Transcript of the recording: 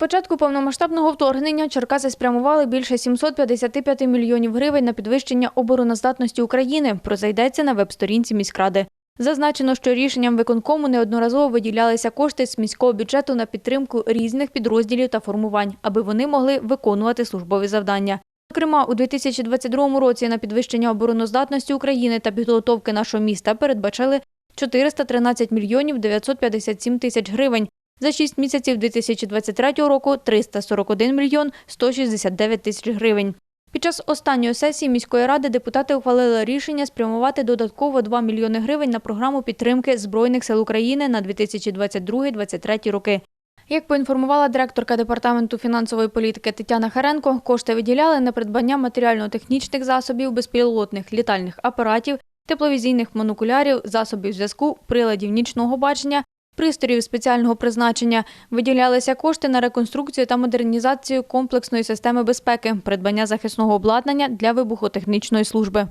початку повномасштабного вторгнення Черкаси спрямували більше 755 мільйонів гривень на підвищення обороноздатності України. Про це йдеться на веб-сторінці міськради. Зазначено, що рішенням виконкому неодноразово виділялися кошти з міського бюджету на підтримку різних підрозділів та формувань, аби вони могли виконувати службові завдання. Зокрема, у 2022 році на підвищення обороноздатності України та підготовки нашого міста передбачили 413 мільйонів 957 тисяч гривень. За 6 місяців 2023 року 341 мільйон 169 тисяч гривень. Під час останньої сесії міської ради депутати ухвалили рішення спрямувати додатково 2 мільйони гривень на програму підтримки Збройних сил України на 2022-2023 роки. Як поінформувала директорка департаменту фінансової політики Тетяна Харенко, кошти виділяли на придбання матеріально-технічних засобів, безпілотних літальних апаратів, тепловізійних монокулярів, засобів зв'язку, приладів нічного бачення, пристроїв спеціального призначення. Виділялися кошти на реконструкцію та модернізацію комплексної системи безпеки, придбання захисного обладнання для вибухотехнічної служби.